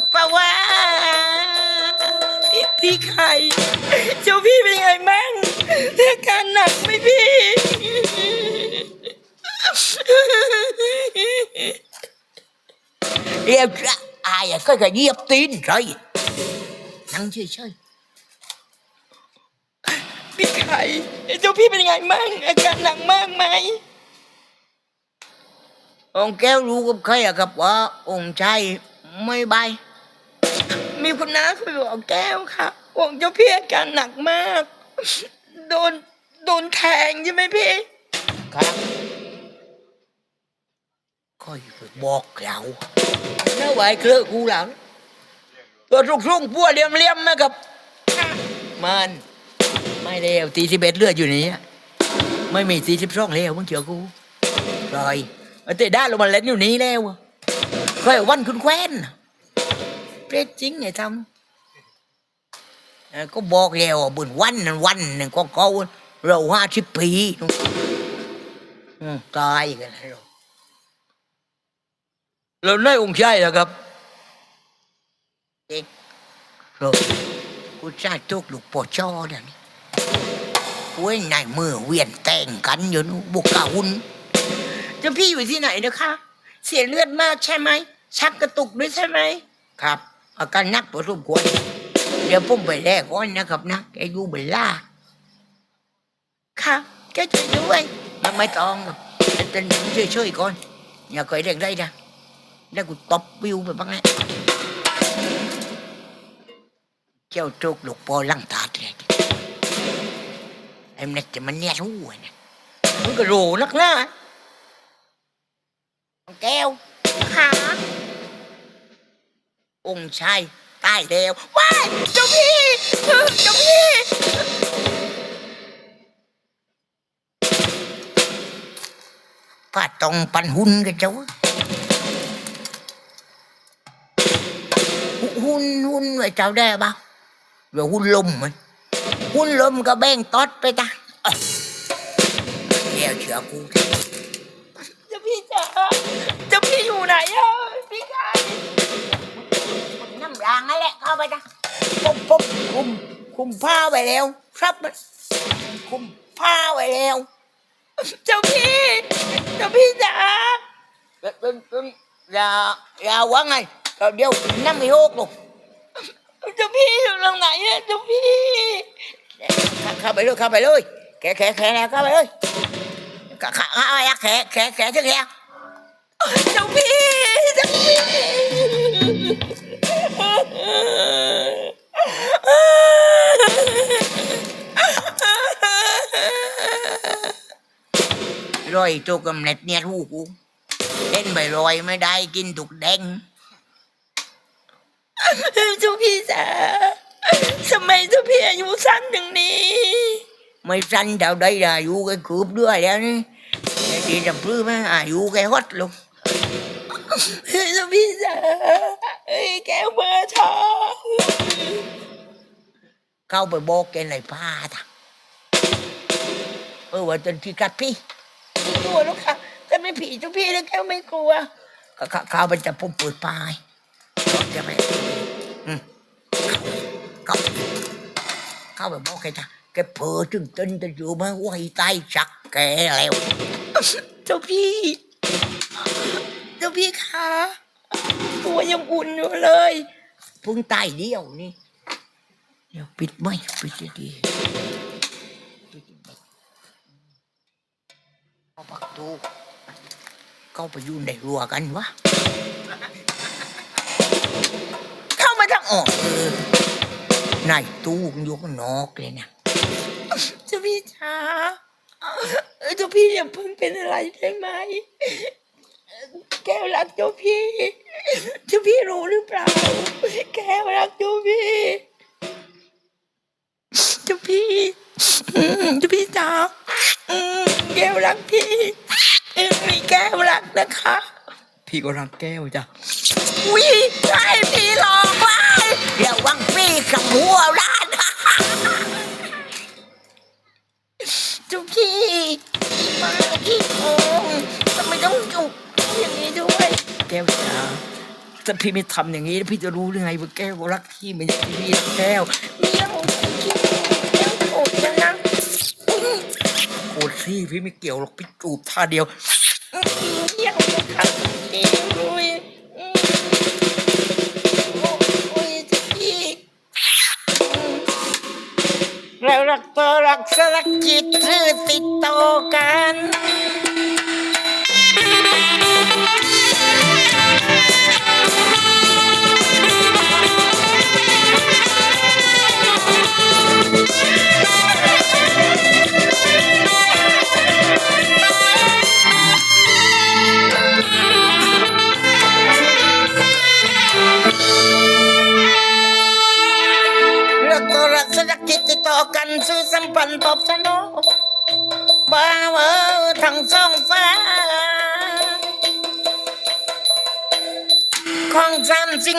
กปะวะพี่ไข่เจ้าพี่เป็นไงมั่งอาการหนักไหมพี่เรียกจะอายอะก็จะเหยียบตีนใช่นั่งเฉยพี่ไข่เจ้าพี่เป็นไงมั่งอาการหนักมากไหมองค์แก้วรู้กับใครอะครับว่าองค์ชายไม่บาย มีคุณน้าคุยบอกแก้วค่ะวงเจ้าพี่อาการหนักมาก โดนโดนแทงใช่ไหมพี่ ครับค่อยไปบอกเราน้าไหวเคลือกูหลังตัวรุ่งรุ่งพัวเลี่ยมเลี่ยมๆนะครับ มันไม่เลวตีสิบเอ็ดเลือดอยู่นี่ไม่มีตีสิบสองเลวมึงเชื่อกูรอยเอาแต่ด้านลงมาเล่นอยู่นี้แล้วค่อยวันคุณแคว้น เปรตจริงไงทำก็บอกแล้วบุญวันนั้นวันหนึ่งก็เขาเราห้าสิบปีตายกันแล้วเราได้องค์ชายนะครับเด็กเรากูชายตุกลูกปอช่อเนี่ยนี่เว้ยนายมือเวียนแต่งกันอยู่นู่นบุกกาหุนจ้าพี่อยู่ที่ไหนนะคะ เสียเลือดมากใช่ไหมชักกระตุกด้วยใช่ไหมครับ อาการนักพอสมควรเดี๋ยวผมไปแลกก่อนนะครับนะแกอยู่บลล่าค่ะแกช่วยด้วยมันไม่ต้องหรอกแต่เป็นช่วยๆก่อนอย่าเคยเรียกได้นะแล้วกูตบวิวไปบ้างนะเจ้าโจกลูกปอลังตาเลยไอ้มันจะมันเนี่ยรู้ไอ้นะมันก็รู้นักนะแก้วค่ะ องค์ชายตายแล้วว้ายเจ้าพี่เจ้าพี่ ป้าต้องปันหุ่นกันเจ้า หุ่นหุ่นไว้เจ้าได้บ้างเดี๋ยวหุ่นลมมันหุ่นลมก็แบ่งตอดไปจ้ะเอ้ยเดี๋ยวเชื่อกูเจ้าพี่จ๋าเจ้าพี่อยู่ไหนอะพี่ไข่น้ำรางนั่นแหละเข้าไปจ้ะปุ๊บปุ๊บคุมคุมผ้าไว้แล้ว ครับคุมผ้าไว้แล้ว เจ้าพี่เจ้าพี่จ๋าเป็นเป็นอย่าอย่าว่าไงเดี๋ยวน้ำไม่โหกลูกเจ้าพี่อยู่ตรงไหนอะเจ้าพี่เข้าไปเลยเข้าไปเลยแขะแขะแขะเข้าไปเลยเข้าเข้าเข้าไปแขะแขะแขะที่แขะเจ้าพี่เจ้าพี่ รอยตัวกำเนิดเนี่ยทูกูเล่นไปลอยไม่ได้กินถูกแดงเจ้าพี่จ๋าทำไมเจ้าพี่อายุสั้นอย่างนี้ ไม่สั้นเท่าใดอายุ cái cướp đứa แล้วนี่ đi làm prư mà อายุ cái hót luôn เจ้าพี่จ๋าเอ้แก้วเบอร์ทอเข้าไปบอกแกไหนพาทางเออว่าจนที่กัดพี่ กลัวลูกค่ะแต่ไม่ผีเจ้าพี่แล้วแก้วไม่กลัวก็เข้าเข้าไปจะพุ่มเปิดปลายจะไปอืมเข้าเข้าไปบอกแกจ้ะแกเผลอจึงตึนจะอยู่มาไหวตายสักแกแล้วเจ้าพี่เจ้าพี่คะตัวยังอุ่นอยู่เลยเพิ่งตายเดียวนี่เดี๋ยวปิดไม่ปิดดีๆ ๆเอาประตูเข้าไปยู่ในรัวกันวะ เข้ามาทางออกเออนายตู้ยู่ข้างนอกเลยนะเจ้าพี่จ๋าเจ้าพี่อย่าเพิ่งเป็นอะไรได้ไหม แก้วรักเจ้าพี่ เจ้าพี่รู้หรือเปล่า แก้วรักเจ้าพี่ เจ้าพี่ เจ้าพี่จ๋าอื แก้วรักพี่มีแก้วรักนะคะ พี่ก็รักแก้วจ้ะวิใช่พี่หลอกไปอย่าวังพี่ขมัวร้านจุกพี่มาพี่โกงทำไมต้องจุกอย่างนี้ด้วยแก้วจ้าถ้าพี่ไม่ทำอย่างนี้พี่จะรู้ยังไงว่าแก้วรักพี่ไม่ใช่พี่รักแก้วเลี้ยงพี่แก้วโกรธนะ อ้ซี่พี่ไม่เกี่ยวหรอกพี่จูบท่าเดียวยี่ยโอ้ยจีเรารักตัวรักสลักจิตคือติดต่อกัน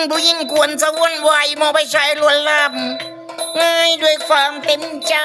ผู้หญิงควรจะวุ่นวายมองไปชายลวนลามง่ายด้วยความเต็มใจ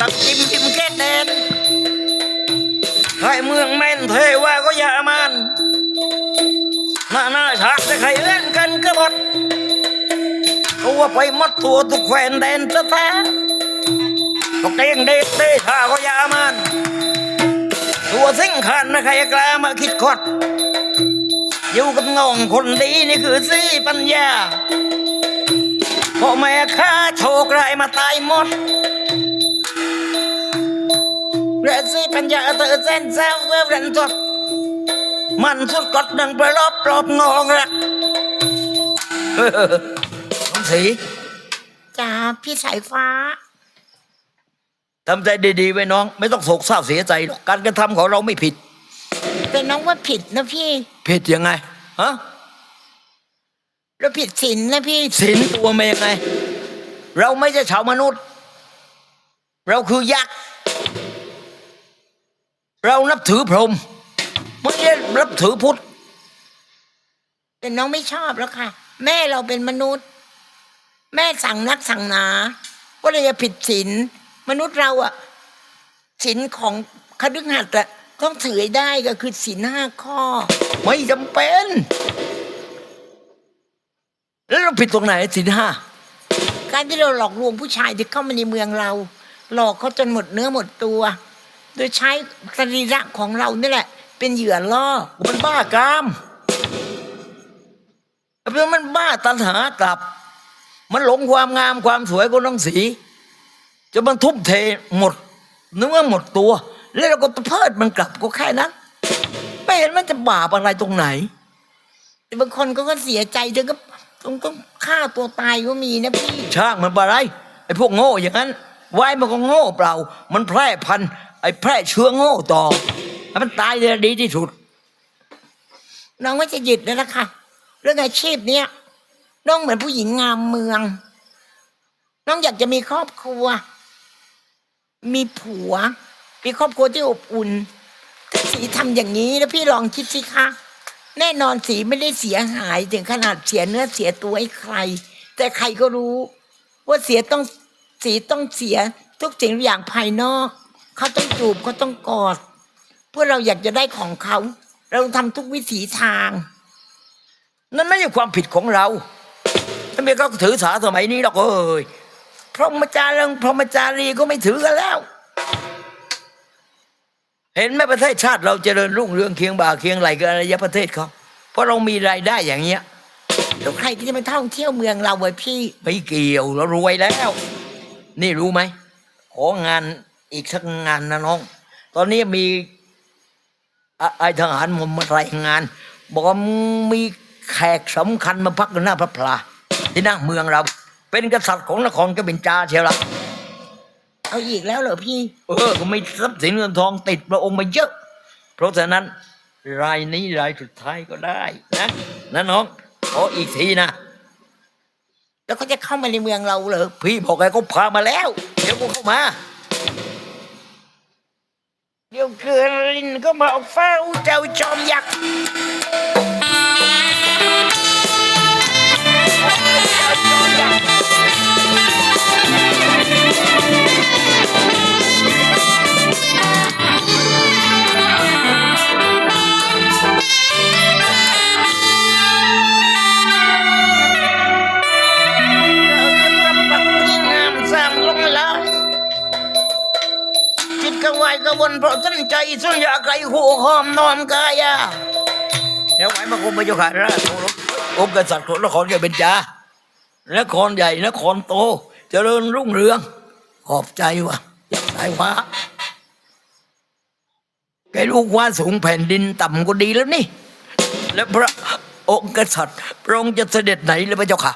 ตักจิมจิมแก่แดนให้เมืองแม่นเทว่าก็อย่ามันหน้าหน้าฉากจะใครเล่นกันก็หมดตัวไปหมดตัวทุกแฟนแดนจะแท้ตกเตียงเด็ดเตะท่าก็อย่ามันตัวสิ่งขันนะใครกล้ามาคิดคดอยู่กับน้องคนดีนี่คือสีปัญญาพ่อแม่ข้าโชคไรายมาตายหมด และสีปัญญาเธอเส้นแซวเวรันทดมันสุดกดดังประลอบปลอบงองรักน้องสีจ้าพี่สายฟ้าทำใจดีๆไว้น้อง ไม่ต้องโศกเศร้าเสียใจหรอกการกระทำของเราไม่ผิด แต่น้องว่าผิดนะพี่ ผิดยังไงฮะเราผิดศีลนะพี่ศีลตัวเมยังไง เราไม่ใช่ชาวมนุษย์ เราคือยักษ์ เรานับถือพรหมไม่ได้นับถือพุทธแต่น้องไม่ชอบแล้วค่ะ แม่เราเป็นมนุษย์ แม่สั่งนักสั่งหนาว่าเราจะผิดศีลมนุษย์เราอะศีลของคฤหัสถ์อะต้องถือให้ได้ก็คือศีลห้าข้อ ไม่จำเป็น แล้วเราผิดตรงไหนศีลห้าการที่เราหลอกลวงผู้ชายที่เข้ามาในเมืองเรา หลอกเขาจนหมดเนื้อหมดตัว โดยใช้สรีระของเรานี่แหละ เป็นเหยื่อล่อมันบ้ากามเพราะมันบ้าตัณหากลับ มันหลงความงามความสวยของน้องสีจะมันทุ่มเทหมดเนื้อหมดตัว แล้วเราก็เพิดมันกลับก็แค่นั้นไม่เห็นมันจะบาปอะไรตรงไหนบางคนก็เสียใจเธอก็ต้องต้องฆ่าตัวตายก็มีนะพี่ช่างมันปะไรไอ้พวกโง่อย่างนั้น ไว้มันก็โง่เปล่า มันแพร่พันธุ์ ไอ้แพร่เชื้อโง่ต่อให้มันตายเลยดีที่สุด น้องว่จะหยุดแล้วล่ะค่ะเรื่องอาชีพเนี้ยน้องเหมือนผู้หญิงงามเมือง น้องอยากจะมีครอบครัว มีผัว มีครอบครัวที่อบอุ่น ถ้าสีทำอย่างนี้แล้วพี่ลองคิดสิคะแน่นอนสีไม่ได้เสียหายถึงขนาดเสียเนื้อเสียตัวให้ใคร แต่ใครก็รู้ ว่าเสียต้องสีต้องเสียทุกสิ่งทุกอย่างภายนอก เขาต้องจูบเขาต้องกอด เพื่อเราอยากจะได้ของเขา เราทำทุกวิถีทาง นั่นไม่ใช่ความผิดของเราถ้าเมียก็ถือสาสมัยนี้หรอกเอ้ยพรหมจารีพรหมจารีก็ไม่ถือกันแล้ว เห็นไหมประเทศชาติเราเจริญรุ่งเรืองเคียงบ่าเคียงไหลกับอารยประเทศเขาเพราะเรามีรายได้อย่างเงี้ยแล้วใครที่จะมาท่องเที่ยวเมืองเราไว้พี่ไม่เกี่ยวเรารวยแล้ว นี่รู้ไหมของาน อีกสักงานนะน้อง ตอนนี้มีอะไอ้ทหารมมารายงาน บอกว่ามีแขกสำคัญมาพักอยู่หน้าพระพลาที่หน้าเมืองเรา เป็นกษัตริย์ของนครกบินจาเชียวละเอาอีกแล้วเหรอพี่ เออก็มีทรัพย์สินเงินทองติดพระองค์มาเยอะ เพราะฉะนั้นรายนี้รายสุดท้ายก็ได้นะนะน้องขออีกทีนะแล้วเขาจะเข้ามาในเมืองเราเหรอพี่บอกไงก็พามาแล้ว เดี๋ยวกูเข้ามาเดี๋ ยวเกลินก็มาเอาเฝ้าเจ้าจอมยักษ์ กวายกระวนเพราะสนใจสุญญาไกลหูหอมนอมกายาเดี๋ยวไว้มาคุมประโยคาราชโอรองค์กษัตริย์ของนครแกเป็นจานครใหญ่นครโต เจริญรุ่งเรือง ขอบใจว่ะอยากได้าแกลูกว่าสูงแผ่นดินต่ำก็ดีแล้วนี่ แล้วพระองค์กษัตริย์พระองค์จะเสด็จไหนเลยพระเจ้าค่ะ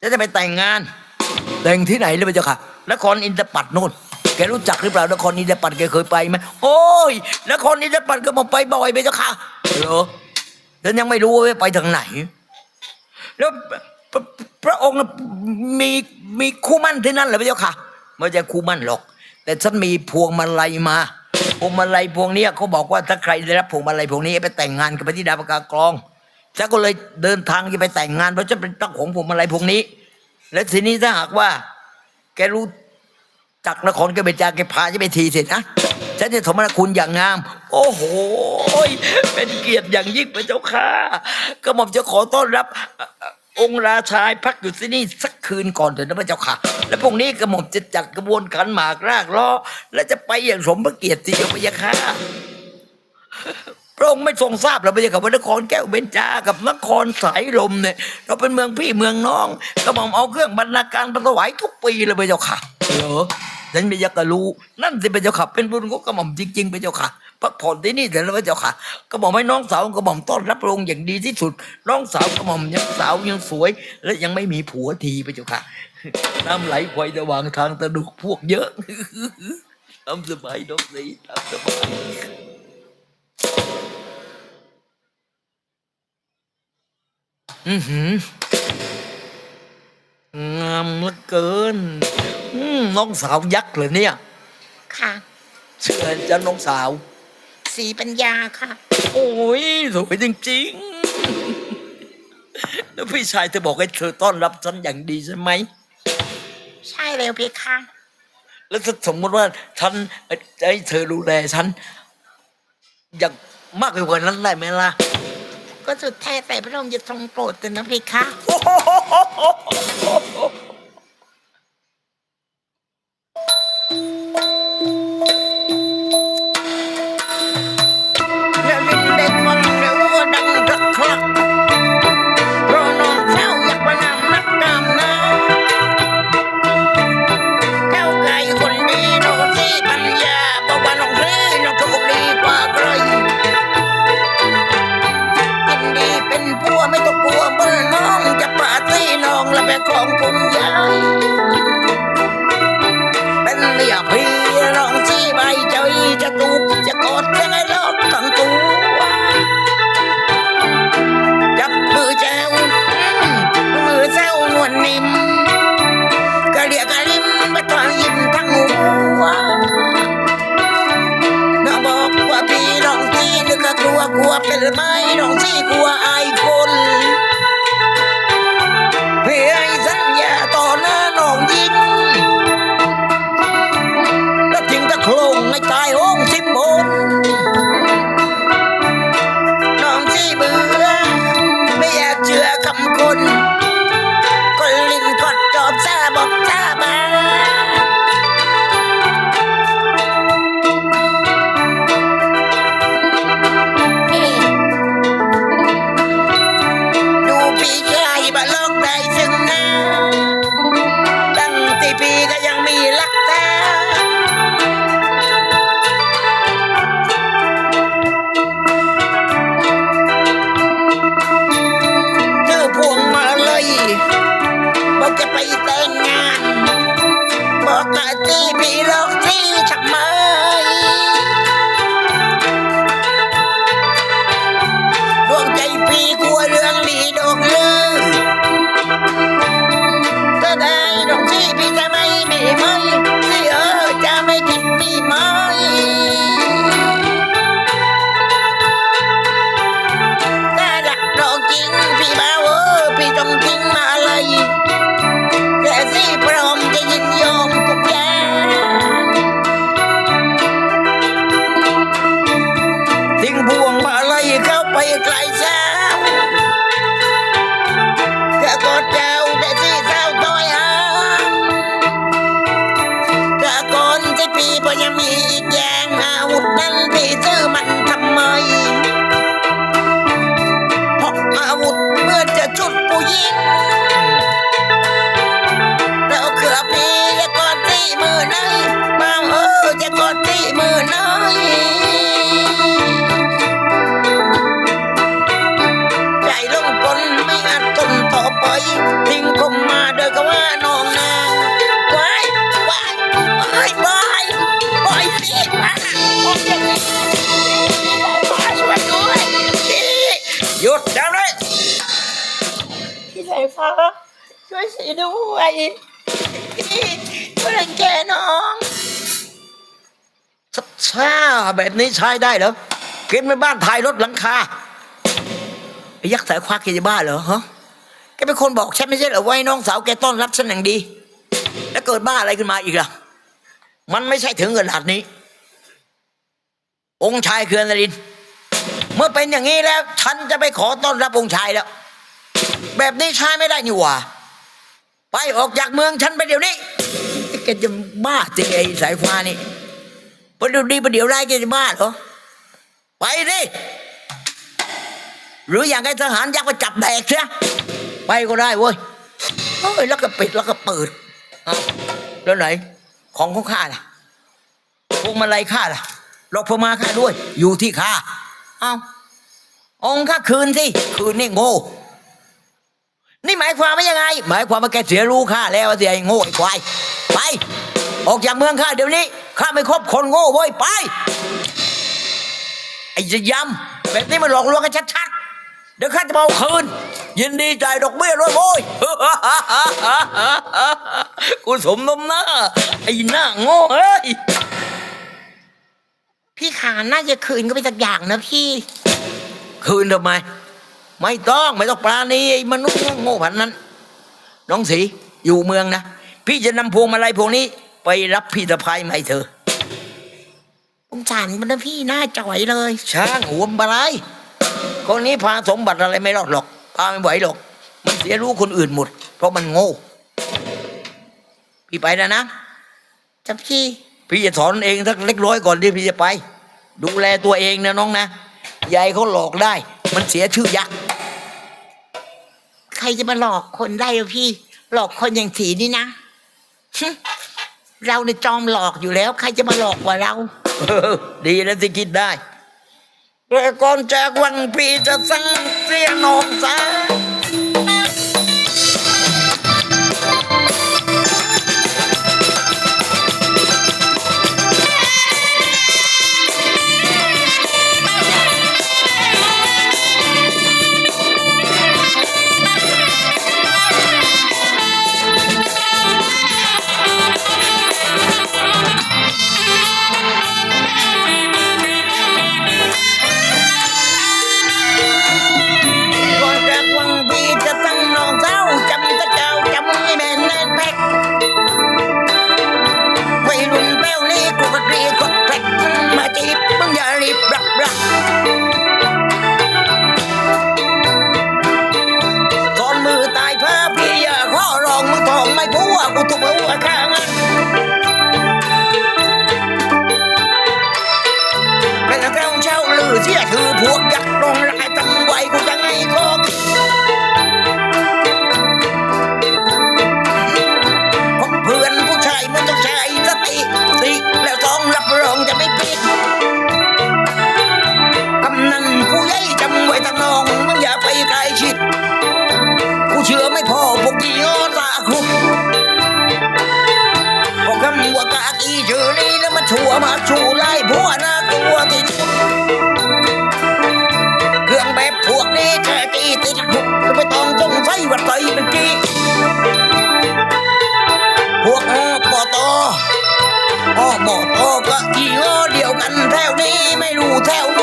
จะจะไปแต่งงาน แต่งที่ไหนเลยพระเจ้าค่ะนครอินทปัตนู่น แกรู้จักหรือเปล่านครอินทปัตแกเคยไปไหมโอ้ยนครอินทปัตก็มาไปบ่อยพระเจ้าค่ะเหรอฉันยังไม่รู้ว่าไปทางไหน แล้วพระพระองค์มีมีคู่มั่นที่นั่นเหรอพระเจ้าค่ะไม่ใช่คู่มั่นหรอก แต่ฉันมีพวงมาลัยมาพวงมาลัยพวงนี้เขาบอกว่าถ้าใครได้รับพวงมาลัยพวงนี้ไปแต่งงานกับพระธิดาประกากรองฉันก็เลยเดินทางจะไปแต่งงานเพราะฉันเป็นเจ้าของพวงมาลัยพวงนี้ และทีนี้ถ้าหากว่า แกรู้ จากนครก็ไปจากแกพาจะไปทีเสร็จนะฉันจะสมณคุณอย่างงาม โอ้โห เป็นเกียรติอย่างยิ่งพระเจ้าค่ะก็หม่อมจะขอต้อนรับองค์ราชายพักอยู่ที่นี่สักคืนก่อนเถิดนะพระเจ้าค่ะ และพรุ่งนี้กระหม่อมจะจัดกระบวนการหมากรากล้อและจะไปอย่างสมพระเกียรติที่เดียวพระยาค่ะ พระองค์ไม่ทรงทราบหรอกพระเจ้าค่ะว่านครแก้วเบญจากับนครสายลมเนี่ย เราเป็นเมืองพี่เมืองน้องกระหม่อมเอาเครื่องบรรณาการมาถวายทุกปีเลยพระเจ้าค่ะเหรอฉันไม่อยากจะรู้นั่นสิพระเจ้าค่ะเป็นบุญของกระหม่อมจริงๆพระเจ้าค่ะพักผ่อนที่นี่เถอะนะพระเจ้าค่ะกระหม่อมให้น้องสาวกระหม่อมต้อนรับพระองค์อย่างดีที่สุด น้องสาวกระหม่อมยังสาวยังสวย และยังไม่มีผัวทีพระเจ้าค่ะน้ำไหลไฟระหว่างทางตะดุกพวกเยอะทำสบายน้องสีทำสบาย อือหืองามเหลือเกิน อืมน้องสาวยักษ์เลยเนี่ย ค่ะ เชื่อจะน้องสาว สีปัญญาค่ะ โอ้ยสวยจริงๆ แล้วพี่ชายเธอบอกให้เธอต้อนรับฉันอย่างดีใช่ไหม ใช่แล้วเพคะ แล้วถ้าสมมติว่าฉันจะให้เธอดูแลฉัน อย่างมากไปกว่านั้นได้ไหมล่ะ ก็สุดแท้แต่พระองค์จะทรงโปรดแต่นะเพคะ และเป็นของคุณยายเป็นเมียพี่น้องที่ใบใจจะตูกจะกอดจะให้รอดทั้ง นี้ใช้ได้เหรอเก็บในบ้านถ่ายรถหลังคาไอ้ยักษ์สายควักแกจะบ้าเหรอฮะแกเป็นคนบอกฉันไม่ใช่เหรอว่าน้องสาวแกต้อนรับฉันอย่างดี แล้วเกิดบ้าอะไรขึ้นมาอีกล่ะ มันไม่ใช่ถึงขนาดนี้ องค์ชายเคือนนริน เมื่อเป็นอย่างนี้แล้ว ฉันจะไปขอต้อนรับองค์ชายแล้ว แบบนี้ใช้ไม่ได้นี่หว่า ไปออกจากเมืองฉันไปเดี๋ยวนี้แกจะบ้าจริงไอ้สายฟ้านี่ ประเดี๋ยวดีประเดี๋ยวไรายแกจะบ้าเหรอไปดิหรืออย่างไอ้ทหารยักษ์ไปจับแดกเสียไปก็ได้เว้ยเฮ้ยแล้วก็ปิดแล้วก็เปิดเอาแล้วไหน ของของข้าล่ะพวงมาลัยข้าล่ะรถพมาข้าด้วย อยู่ที่ข้าเอาองค์ข้าคืนสิคืนนี่โง่นี่หมายความว่ายังไง หมายความว่าแกเสียรู้ข้าแล้วเสิไอ้โง่ไอ้ควายไป ออกจากเมืองข้าเดี๋ยวนี้ข้าไม่คบคนโง่เว้ยไป ไอ้จะยำแบบนี้มันหลอกลวงกันชัดๆเดี๋ยวข้าจะมาเอาคืน ยินดีจ่ายดอกเบี้ยด้วยโว้ย กูสมน้ำหน้าไอ้หน้าโง่เอ้ยพี่ขาน่าจะคืนก็ไปสักอย่างนะพี่ คืนทำไม ไม่ต้องไม่ต้องปราณีไอ้มนุษย์โง่ๆพันนั้น น้องสีอยู่เมืองนะ พี่จะนำพวงมาลัยพวงนี้ ไปรับพี่ตะไพมาให้เธอสงสารมันนะพี่หน้าจ่อยเลย ช่างหัวบอะไรคนนี้พาสมบัติอะไรไม่รอดหรอก พาไม่ไหวหรอก มันเสียรู้คนอื่นหมด เพราะมันโง่ พี่ไปแล้วนะจ้ะพี่ พี่จะสอนเองสักเล็กน้อยก่อนที่พี่จะไป ดูแลตัวเองนะน้องนะยายเขาหลอกได้ มันเสียชื่อยักษ์ใครจะมาหลอกคนได้อะพี่ หลอกคนอย่างสีนี่นะฮึ เราในยจอมหลอกอยู่แล้ว ใครจะมาหลอกกว่าเราเออดีนะที่คิดได้แต่ก่อนจากวันพี่จะสั่งเสียน้องสา เชื่อไม่พอพวกที่อ้อตาครุบพอคำว่ากากีชื่อนี้แล้วมาชัวมาชูไล่ผัวน่ากลัวที่สุดเครื่องแบบพวกนี้แค่ตีติดคุกไม่ต้องสงสัยว่าใครเป็นจีพวกอปตออปตก็อีโอเดียวกันแถวนี้ไม่รู้แถว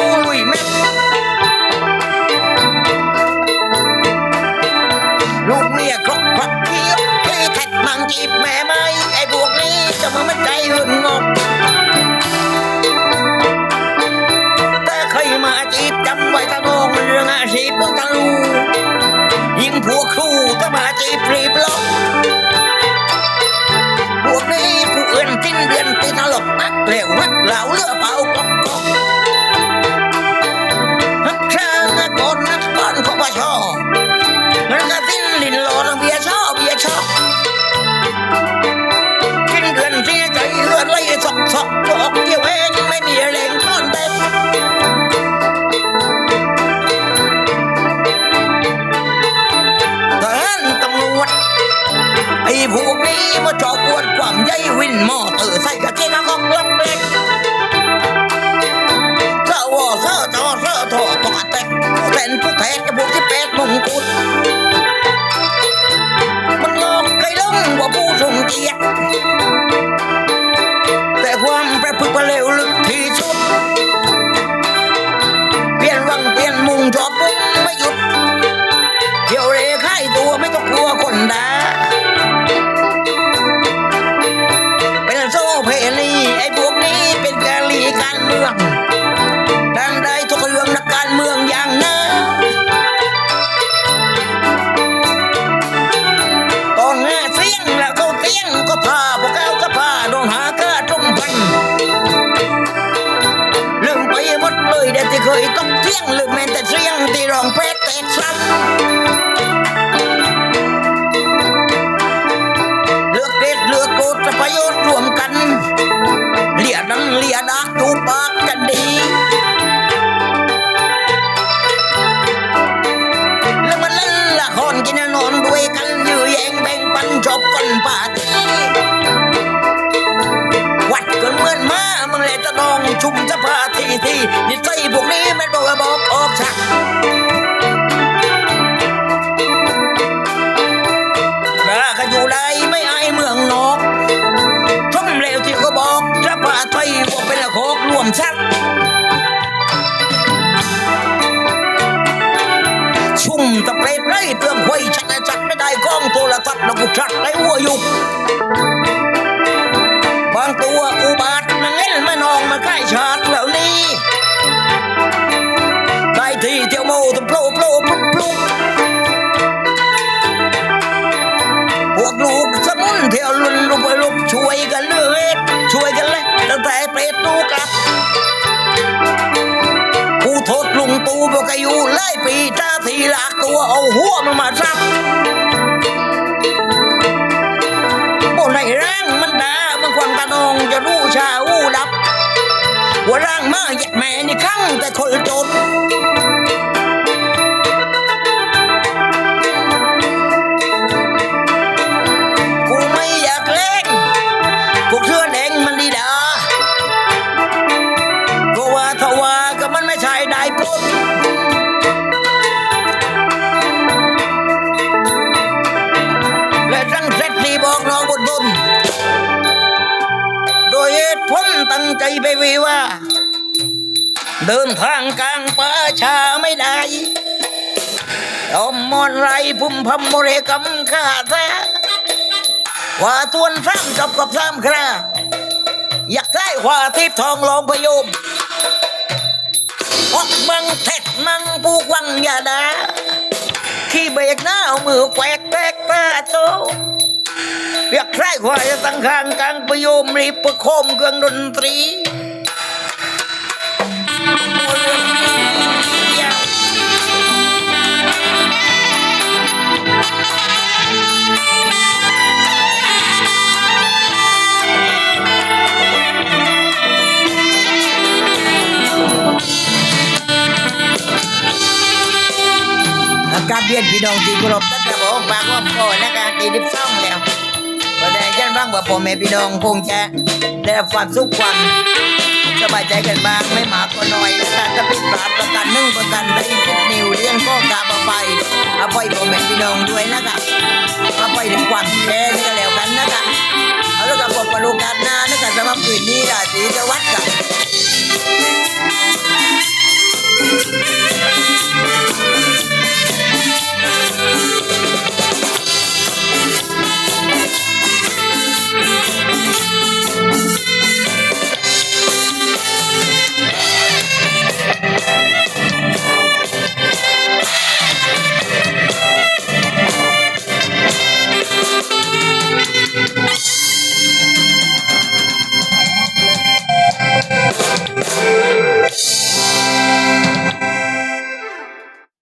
น เที่ยวลุนลุกไปลุกช่วยกันเลยช่วยกันเลยตั้งแต่เปรตตูกลับกูโทษลุงตูบอกอายุไล่ปีจ้าทีหลากตัวเอาหัวมันมาซับโอ้ในร่างมันด่ามันความตานองจะรู้ชาอู้ดับว่าร่างมาเหยัดแม่นี่ครั้งแต่คนจน ใจไปวีว่า เดินทางกลางป่าชาไม่ได้ยอมมอนไรพุ่มพำโมเรกำข้าแท้ว่าทวนซ้ำจับกับซ้ำคราอยากได้ว่าทิพทองลองพยมออกมังเท็ดมังปูกวังยาดาขี้เบรกหน้าเอามือแกวกแตกตาโต เรียกใครควายตั้งขางกลางประโยมรีบประโคมเครื่องดนตรีอากาศเย็นพี่น้องที่เคารพตั้งแต่บอกปากว่าโอนะครับตีดิบซ่องางว่าพ่อแม่พี่น้องคงจะได้ความสุขความสบายใจกันบ้างไม่หมากก็น้อยนะครับถ้าผิดพาดประกันหนึ่งประกันได้ผิดนิวเลี้ยงก็กลับาไปอภัยพ่อแม่พี่น้องด้วยนะครับอภัยถึงความแย่ก็แล้วกันนะครับเอาละครับผมกับโอกาสหน้านะครับสำหรับคืนนี้ราศีะวัสดิ์ครับ